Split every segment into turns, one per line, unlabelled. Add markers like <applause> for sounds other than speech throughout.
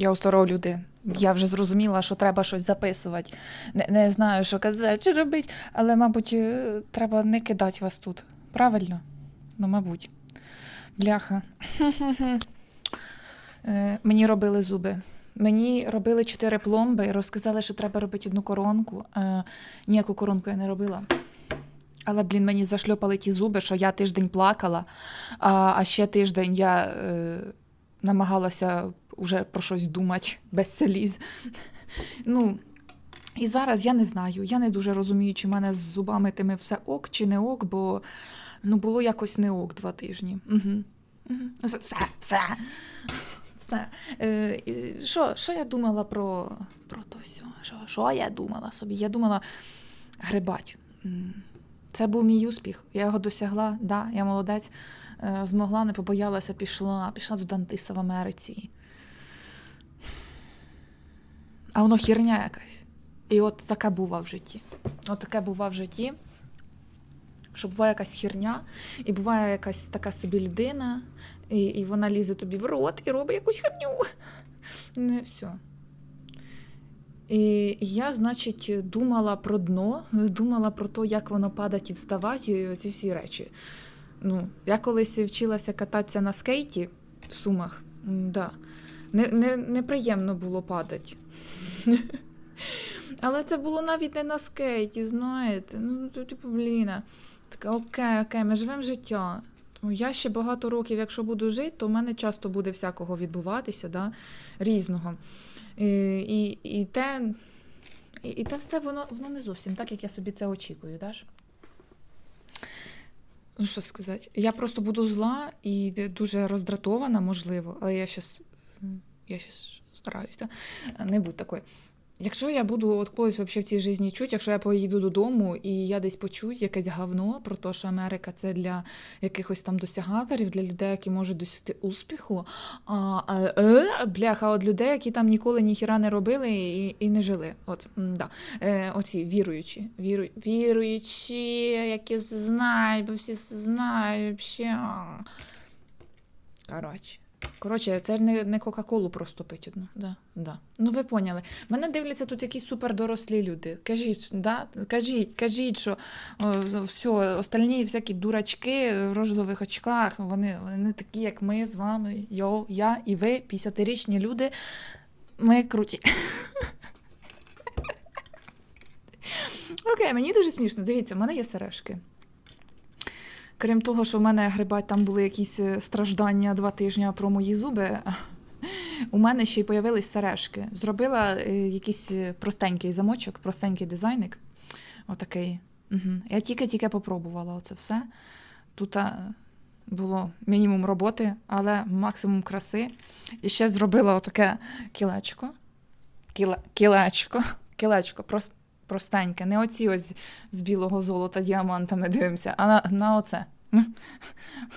Я у старого люди. Я вже зрозуміла, що треба щось записувати. Не, не знаю, що казати, чи робити, але, мабуть, е, треба не кидати вас тут. Правильно? Ну, мабуть. Бляха. Е, Мені робили зуби. Мені робили чотири пломби і розказали, що треба робити одну коронку. Е, ніяку коронку я не робила. Але, блін, мені зашльопали ті зуби, що я тиждень плакала, а, а ще тиждень я е, намагалася вже про щось думати без сліз. Ну, і зараз я не знаю. Я не дуже розумію, чи в мене з зубами тими все ок чи не ок, бо ну, було якось не ок два тижні. Угу. Угу. Все, все. Все. Е, що, що я думала про, про то все? Що, що я думала собі? Я думала грибать. Це був мій успіх. Я його досягла, да, я молодець, е, змогла, не побоялася, пішла, пішла до Дантиса в Америці. А воно херня якась. І от таке бува в житті. От таке бува в житті, що буває якась херня, і буває якась така собі людина, і, і вона лізе тобі в рот і робить якусь херню. <laughs> Не все. І я, значить, думала про дно, думала про те, як воно падать і вставати, і ці всі речі. Ну, я колись вчилася кататися на скейті в Сумах. Да. Не, не, неприємно було падати. <laughs> Але це було навіть не на скейті, знаєте. Ну, типу, блін. Така, окей, окей, ми живемо життя. Тому я ще багато років, якщо буду жити, то в мене часто буде всякого відбуватися, да? різного. І, і, і, те, і, і те все воно, воно не зовсім так, як я собі це очікую, да? Ну, що сказати? Я просто буду зла і дуже роздратована, можливо, але я щас, я щас стараюсь, да? не будь такою. Якщо я буду от когось вообще в цій житті чути, якщо я поїду додому і я десь почую якесь говно про те, що Америка це для якихось там досягаторів, для людей, які можуть досягти успіху, а, а е, бляха, от людей, які там ніколи ніхіра не робили і, і не жили. От, да. е, оці віруючі, віру, віруючі, які знають, бо всі знають. Коротше. Коротше, це не, не Кока-Колу просто пить одну. Да, да. Ну ви поняли. Мене дивляться тут якісь супердорослі люди. Кажіть, да? кажіть, кажіть, що о, все, остальні всякі дурачки в розових очках, вони, вони такі, як ми з вами. Йо, я і ви, 50-річні люди. Ми круті. <laughs> Окей, мені дуже смішно. Дивіться, в мене є сережки. Крім того, що в мене грибать там були якісь е, страждання два тижні про мої зуби. <laughs> У мене ще й появились сережки. Зробила е, якийсь е, простенький замочок, простенький дизайник. Отакий. Угу. Я тільки-тільки попробувала оце все. Тут було мінімум роботи, але максимум краси. І ще зробила отаке кілечко. Кіле, кілечко. Кілечко. Прос, простеньке. Не оці ось з білого золота діамантами дивимося, а на, на оце.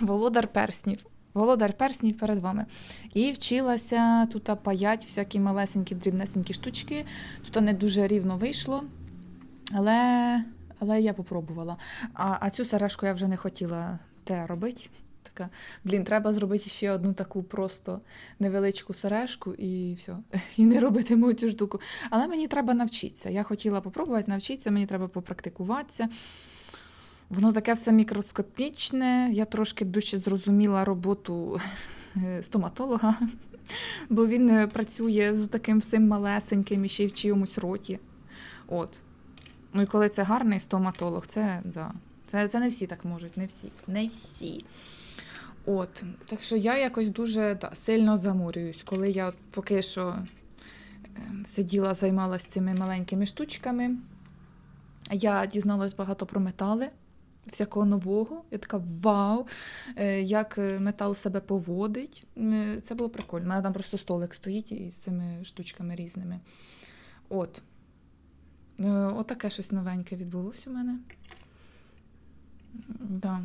Володар перснів. Володар перснів перед вами. І вчилася тут паять всякі малесенькі, дрібнесенькі штучки. Тут не дуже рівно вийшло, але, але я попробувала. А, а цю сережку я вже не хотіла те робити. Така, блін, треба зробити ще одну таку просто невеличку сережку і все. <laughs> І не робитиму цю штуку. Але мені треба навчитися. Я хотіла попробувати навчитися, мені треба попрактикуватися. Воно таке все мікроскопічне. Я трошки дужче зрозуміла роботу е, стоматолога, <laughs> бо він е, працює з таким всім малесеньким і ще й в чиємусь роті. От. Ну і коли це гарний стоматолог, це, да, це, це не всі так можуть, не всі. Не всі. От. Так що я якось дуже да, сильно замурююсь, коли я от поки що е, сиділа, займалася цими маленькими штучками. Я дізналась багато про метали, всякого нового. Я така вау, е, як е, метал себе поводить. Це було прикольно. У мене там просто столик стоїть із цими штучками різними. От. Е, Отаке щось новеньке відбулося у мене. Да.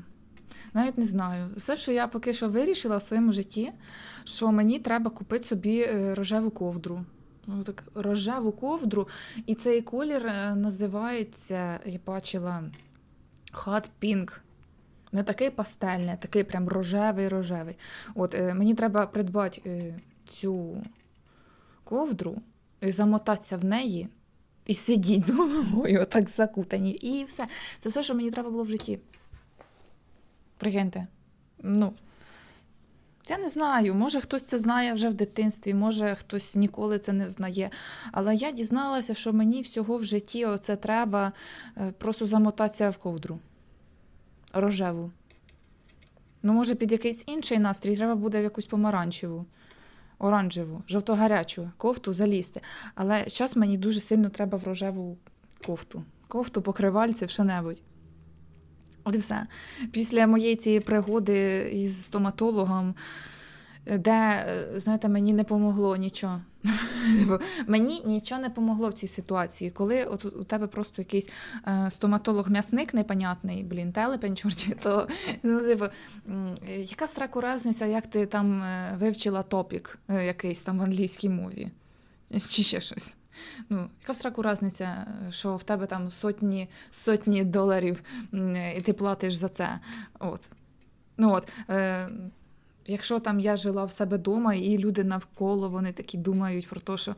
Навіть не знаю. Все, що я поки що вирішила в своєму житті, що мені треба купити собі е, рожеву ковдру. Ну, так, рожеву ковдру, і цей колір е, називається, я бачила, Hot Pink. Не такий пастельний, такий прям рожевий-рожевий. От, е, мені треба придбати е, цю ковдру і замотатися в неї і сидіть з головою, отак закутані. І все. Це все, що мені треба було в житті. Прикиньте. Ну. Я не знаю, може хтось це знає вже в дитинстві, може хтось ніколи це не знає. Але я дізналася, що мені всього в житті оце треба е, просто замотатися в ковдру рожеву. Ну, може, під якийсь інший настрій треба буде в якусь помаранчеву, оранжеву, жовто-гарячу кофту залізти. Але зараз мені дуже сильно треба в рожеву кофту. Кофту, покривальців, що-небудь. От і все. Після моєї цієї пригоди із стоматологом, де, е, знаєте, мені не помогло нічого. Типу, Мені нічого не помогло в цій ситуації, коли от у тебе просто якийсь е, стоматолог-м'ясник непонятний, блін, телепень чорті, <laughs> то ну, типу, е, яка в сраку разниця, як ти там е, вивчила топік е, якийсь там в англійській мові, чи ще щось. Ну, яка сраку разниця, що в тебе там сотні, сотні доларів, і ти платиш за це. От. Ну от. Е, Якщо там я жила в себе вдома, і люди навколо вони такі думають про те, що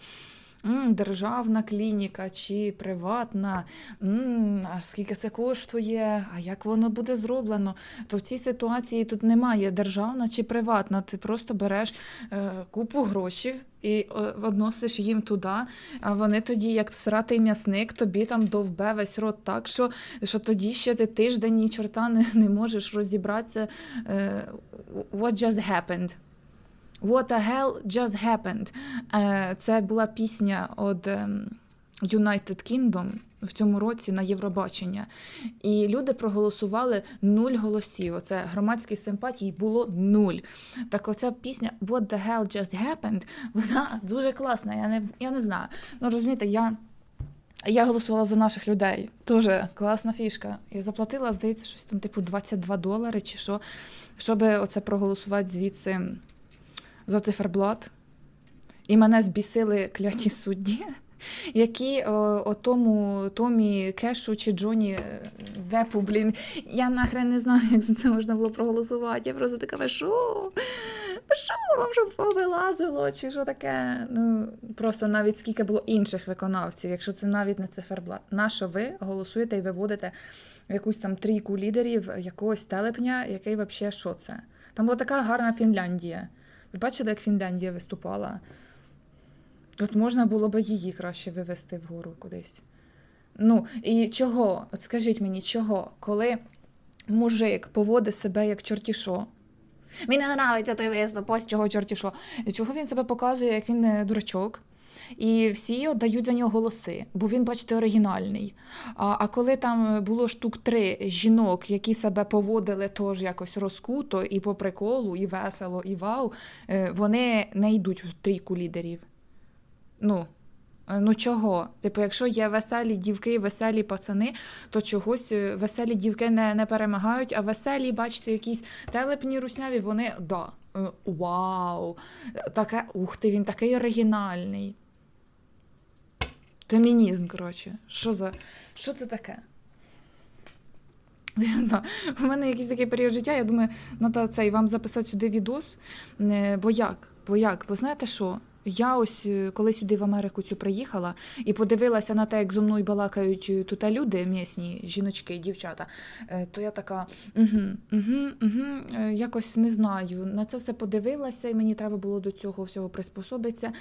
м, державна клініка чи приватна, м, а скільки це коштує, а як воно буде зроблено, то в цій ситуації тут немає державна чи приватна. Ти просто береш е, купу грошей і е, відносиш їм туди, а вони тоді, як сратий м'ясник, тобі там довбе весь рот так, що, що тоді ще ти тиждень ні чорта не, не можеш розібратися. Е, what just happened? What the hell just happened? Е, Це була пісня від ем, United Kingdom в цьому році на Євробачення. І люди проголосували нуль голосів. Оце громадських симпатій було нуль. Так оця пісня What the hell just happened? Вона дуже класна. Я не, я не знаю. Ну розумієте, я. Я голосувала за наших людей. Дуже класна фішка. Я заплатила, здається, щось там, типу, 22 долари чи що, щоб оце проголосувати звідси за циферблат. І мене збісили кляті судді, які о, о тому Томі Кешу чи Джоні е, Депу, блін, я нахрен не знаю, як за це можна було проголосувати. Я просто така, що? Що вам щоб повилазило? Чи що таке? Ну, просто навіть скільки було інших виконавців, якщо це навіть не циферблат. На що ви голосуєте і виводите якусь там трійку лідерів якогось телепня, який взагалі що це? Там була така гарна Фінляндія. Ви бачили, як Фінляндія виступала? Тут можна було би її краще вивести вгору кудись. Ну, і чого? От скажіть мені, чого, коли мужик поводить себе як чортішо? Мені не подобається той виступ, ось чого чортішо. Чого він себе показує, як він е, дурачок? І всі дають за нього голоси, бо він, бачите, оригінальний. А, а коли там було штук три жінок, які себе поводили теж якось розкуто, і по приколу, і весело, і вау, е, вони не йдуть в трійку лідерів. Ну, е, ну чого? Типу, якщо є веселі дівки, веселі пацани, то чогось е, веселі дівки не, не перемагають, а веселі, бачите, якісь телепні русняві, вони да. Вау! Таке, ух ти, він такий оригінальний. Фемінізм, коротше. Що за. Що це таке? У мене якийсь такий період життя, я думаю, треба цей вам записати сюди відос. Е, Бо як? Бо як? Бо знаєте що? Я ось е, коли сюди в Америку цю приїхала і подивилася на те, як зо мною балакають е, тут люди, місні жіночки, дівчата, е, то я така, угу, угу, угу, якось не знаю. На це все подивилася, і мені треба було до цього всього приспособитися.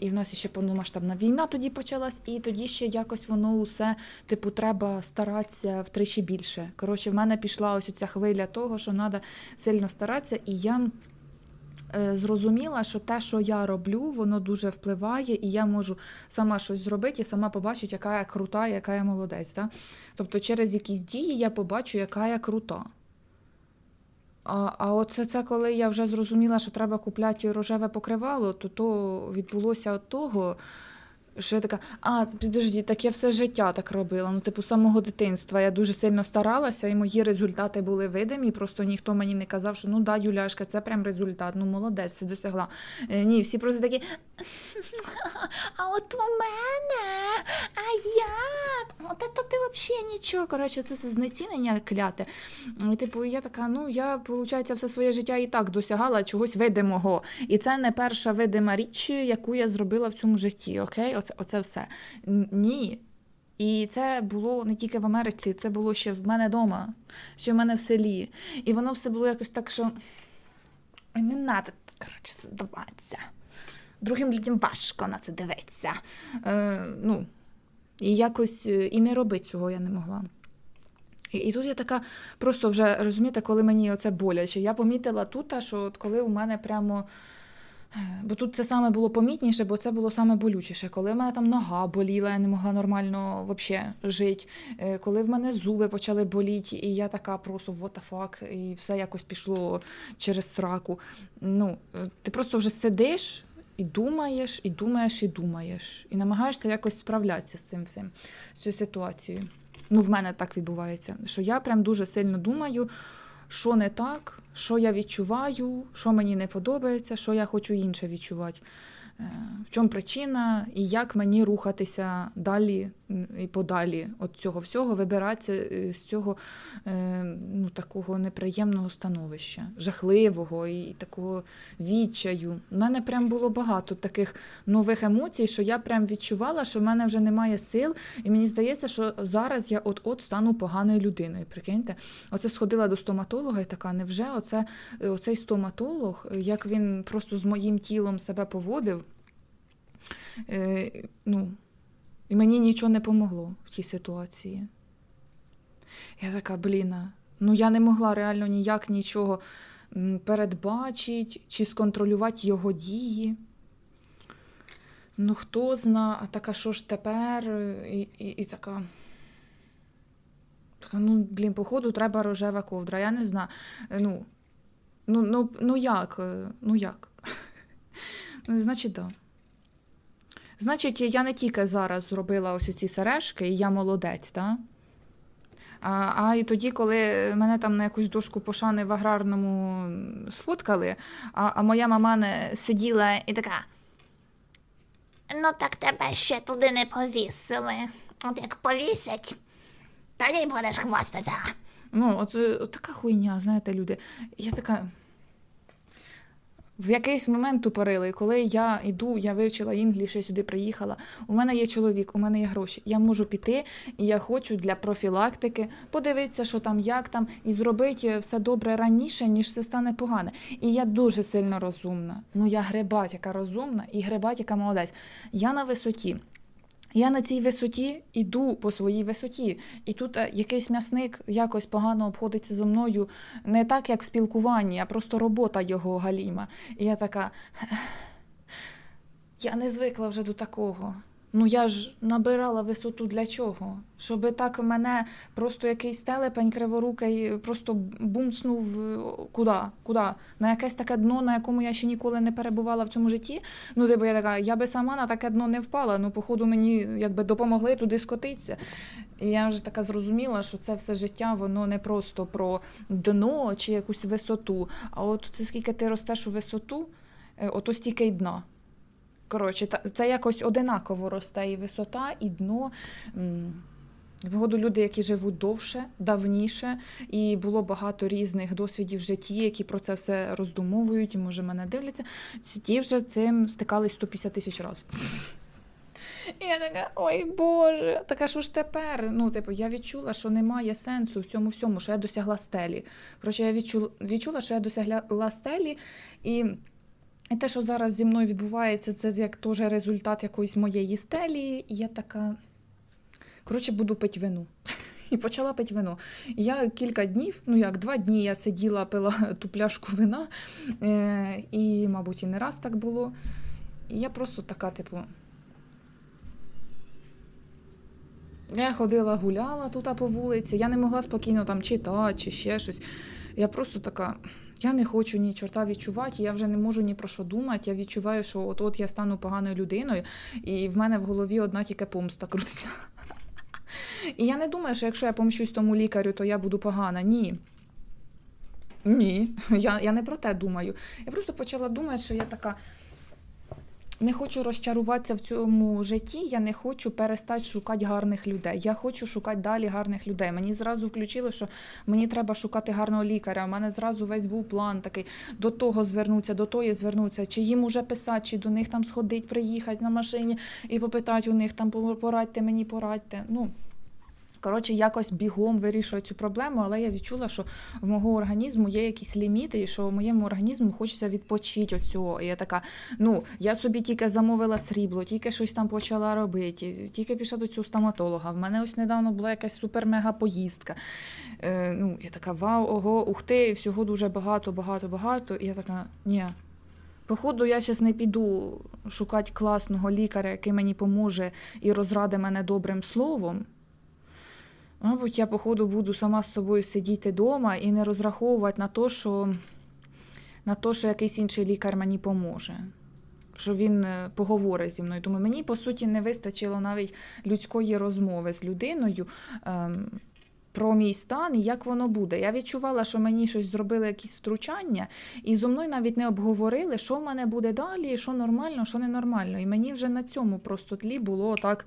І в нас ще повномасштабна війна тоді почалась, і тоді ще якось воно усе, типу, треба старатися втричі більше. Коротше, в мене пішла ось ця хвиля того, що треба сильно старатися, і я зрозуміла, що те, що я роблю, воно дуже впливає, і я можу сама щось зробити і сама побачити, яка я крута, яка я молодець. Да? Тобто через якісь дії я побачу, яка я крута. А, а оце це, коли я вже зрозуміла, що треба купляти рожеве покривало, то то відбулося від того, Що я така, а, підожди, так я все життя так робила. Ну, типу, самого дитинства я дуже сильно старалася, і мої результати були видимі. Просто ніхто мені не казав, що ну да, Юляшка, це прям результат. Ну, молодець, ти досягла. Е, ні, всі просто такі. А от у мене, а я. От це ти взагалі нічого. Коротше, це все знецінення кляте. Типу, я така, ну я, виходить, все своє життя і так досягала чогось видимого. І це не перша видима річ, яку я зробила в цьому житті. Окей, оце, оце все. Ні. І це було не тільки в Америці, це було ще в мене вдома, ще в мене в селі. І воно все було якось так, що не треба, коротше, здаватися. Другим людям важко на це дивитися. Е, ну, і якось е, і не робити цього я не могла. І, і тут я така, просто вже розумієте, коли мені оце боляче. Я помітила тут, що от коли у мене прямо. Бо тут це саме було помітніше, бо це було саме болючіше. Коли в мене там нога боліла, я не могла нормально вообще жити. Е, Коли в мене зуби почали боліти, і я така просто what the fuck, і все якось пішло через сраку. Ну, е, ти просто вже сидиш і думаєш, і думаєш, і думаєш, і намагаєшся якось справлятися з цим всім, з цією ситуацією. Ну, в мене так відбувається, що я прям дуже сильно думаю, що не так, що я відчуваю, що мені не подобається, що я хочу інше відчувати. Е, В чому причина і як мені рухатися далі і подалі від цього всього, вибиратися е, з цього е, ну, такого неприємного становища, жахливого і такого відчаю. У мене прям було багато таких нових емоцій, що я прям відчувала, що в мене вже немає сил, і мені здається, що зараз я от-от стану поганою людиною. Прикиньте, оце сходила до стоматолога і така, невже оце, е, оцей стоматолог, як він просто з моїм тілом себе поводив? Е, ну, і мені нічого не помогло в тій ситуації. Я така, бліна, ну я не могла реально ніяк нічого передбачити чи сконтролювати його дії. Ну, хто зна, а така, що ж тепер? І, і, і така. Така, ну, блін, походу, треба рожева ковдра. Я не знаю. Е, Ну, ну, ну, ну як? Е, Ну як? <laughs> Ну, Значить, да. Значить, я не тільки зараз зробила ось ці сережки, і я молодець, так? А, а і тоді, коли мене там на якусь дошку пошани в аграрному сфоткали, а, а моя мама не сиділа і така.
Ну так тебе ще туди не повісили. От як повісять, тоді будеш хвастатися.
Ну, е, от така хуйня, знаєте, люди. Я така. В якийсь момент тупорили, коли я йду, я вивчила інгліш, я сюди приїхала. У мене є чоловік, у мене є гроші. Я можу піти, і я хочу для профілактики подивитися, що там, як там, і зробити все добре раніше, ніж все стане погане. І я дуже сильно розумна. Ну я грибать, яка розумна, і грибать, яка молодець. Я на висоті. Я на цій висоті іду по своїй висоті, і тут е, якийсь м'ясник якось погано обходиться зі мною не так, як в спілкуванні, а просто робота його галіма. І я така. Я не звикла вже до такого. Ну я ж набирала висоту для чого? Щоби так мене просто якийсь телепень криворукий просто бумснув е, куди? Куди? На якесь таке дно, на якому я ще ніколи не перебувала в цьому житті. Ну, типу, я така, я би сама на таке дно не впала. Ну, походу, мені якби допомогли туди скотитися. І я вже така зрозуміла, що це все життя, воно не просто про дно чи якусь висоту. А от це скільки ти ростеш у висоту, е, ото стільки й дна. Коротше, це якось одинаково росте і висота, і дно. М, Погоду люди, які живуть довше, давніше, і було багато різних досвідів в житті, які про це все роздумовують, і може мене дивляться. Ті вже цим стикались 150 тисяч разів. Я така, ой Боже, така що ж тепер? Ну, типу, я відчула, що немає сенсу в цьому всьому, що я досягла стелі. Коротше, я відчула, відчула, що я досягла стелі, і і те, що зараз зі мною відбувається, це як теж результат якоїсь моєї стелі. І я така. Коротше, буду пити вино. <laughs> І почала пити вино. Я кілька днів, ну як два дні я сиділа, пила <laughs> ту пляшку вина, е, і, мабуть, і не раз так було. І я просто така, типу. Я ходила, гуляла тут по вулиці, я не могла спокійно там читати чи ще щось. Я просто така, Я не хочу ні чорта відчувати, я вже не можу ні про що думати. Я відчуваю, що от от я стану поганою людиною, і в мене в голові одна тільки помста крутиться. І я не думаю, що якщо я помщусь тому лікарю, то я буду погана. Ні. Ні, я, я не про те думаю. Я просто почала думати, що я така. Не хочу розчаруватися в цьому житті, я не хочу перестати шукати гарних людей. Я хочу шукати далі гарних людей. Мені зразу включило, що мені треба шукати гарного лікаря. У мене зразу весь був план такий до того звернутися, до тої звернутися, чи їм уже писати, чи до них там сходити, приїхати на машині і попитати у них там порадьте мені, порадьте. Ну, Коротше, якось бігом вирішую цю проблему, але я відчула, що в мого організму є якісь ліміти, і що моєму організму хочеться відпочити від цього. І я така, ну, я собі тільки замовила срібло, тільки щось там почала робити, тільки пішла до цього стоматолога. В мене ось недавно була якась супер-мега поїздка. Е, ну, я така, вау, ого, ух ти, всього дуже багато, багато, багато. І я така, ні. Походу, я зараз не піду шукати класного лікаря, який мені поможе і розради мене добрим словом. Мабуть, я, походу, буду сама з собою сидіти вдома і не розраховувати на те, що, на те, що якийсь інший лікар мені поможе. Що він е, поговорить зі мною. Тому мені, по суті, не вистачило навіть людської розмови з людиною ем, про мій стан і як воно буде. Я відчувала, що мені щось зробили якісь втручання, і зо мною навіть не обговорили, що в мене буде далі, що нормально, що ненормально. І мені вже на цьому просто тлі було так.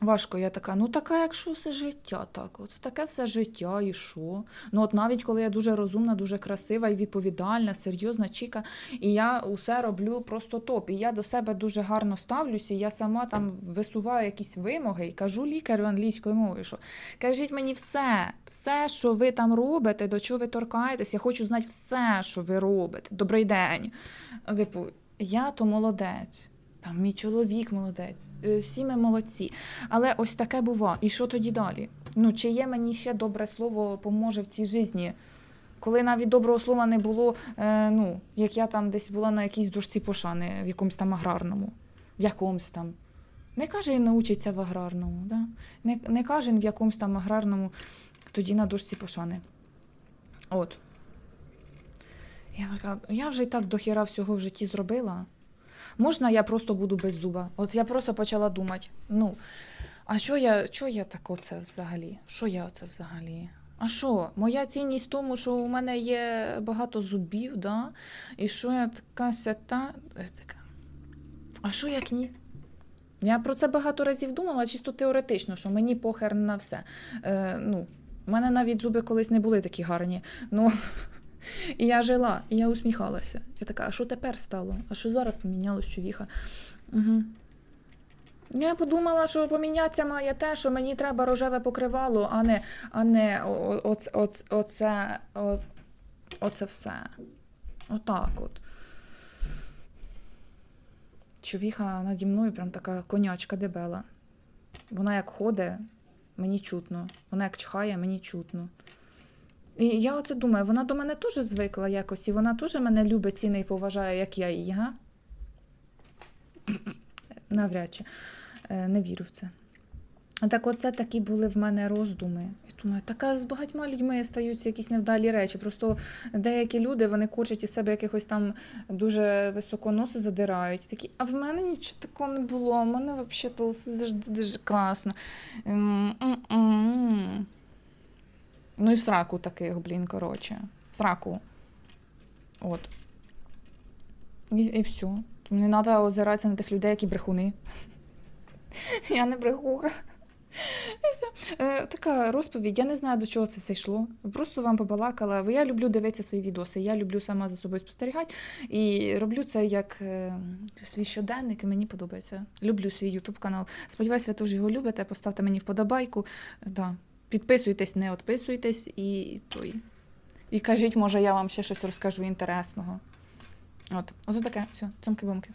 Важко, я така, ну така, якщо все життя, так, оце таке все життя, і що? Ну, от навіть коли я дуже розумна, дуже красива і відповідальна, серйозна чіка, і я усе роблю просто топ. І я до себе дуже гарно ставлюся, і я сама там висуваю якісь вимоги і кажу лікарю англійською мовою, що кажіть мені все, все, що ви там робите, до чого ви торкаєтесь, я хочу знати все, що ви робите. Добрий день. Типу, я то молодець. Там мій чоловік молодець, е, всі ми молодці. Але ось таке бува. І що тоді далі? Ну, чи є мені ще добре слово поможе в цій житті? Коли навіть доброго слова не було, е, ну, як я там десь була на якійсь дошці пошани, в якомусь там аграрному, в якомусь там. Не каже, научиться в аграрному, да? не, не каже в якомусь там аграрному, тоді на дошці пошани. От. Я така, я вже і так дохіра всього в житті зробила. Можна я просто буду без зуба? От я просто почала думати: ну, а що я, що я так оце взагалі? Що я оце взагалі? А що? Моя цінність в тому, що у мене є багато зубів, да? і що я така сята. Е. А що як ні? Я про це багато разів думала, чисто теоретично, що мені похер на все. Е, ну, у мене навіть зуби колись не були такі гарні. Ну, і я жила, і я усміхалася. Я така, а що тепер стало? А що зараз помінялось чувіха? Угу. Я подумала, що помінятися має те, що мені треба рожеве покривало, а не, а не о- о- оце, о- оце все. Отак от. Човіха наді мною прям така конячка дебела. Вона як ходить, мені чутно. Вона як чхає, мені чутно. І я оце думаю, вона до мене теж звикла якось, і вона теж мене любить, цінить і поважає, як я її, га? Навряд чи. Е, Не вірю в це. Так оце такі були в мене роздуми. І думаю, така з багатьма людьми стаються якісь невдалі речі. Просто деякі люди вони курчать із себе якихось там дуже високо носи задирають. Такі, а в мене нічого такого не було. У мене взагалі то завжди дуже класно. М-м-м. Ну і сраку таких, блін, коротше. Сраку. От. І, і все. Не треба озиратися на тих людей, які брехуни. Я не брехуха. І все. Е, така розповідь. Я не знаю, до чого це все йшло. Просто вам побалакала. Бо я люблю дивитися свої відоси. Я люблю сама за собою спостерігати. І роблю це як е, свій щоденник, і мені подобається. Люблю свій Ютуб канал. Сподіваюсь, ви теж його любите. Поставте мені вподобайку. Да. Підписуйтесь, не відписуйтесь і той. І кажіть, може, я вам ще щось розкажу інтересного. От, ото таке, все, цьомки-бомки.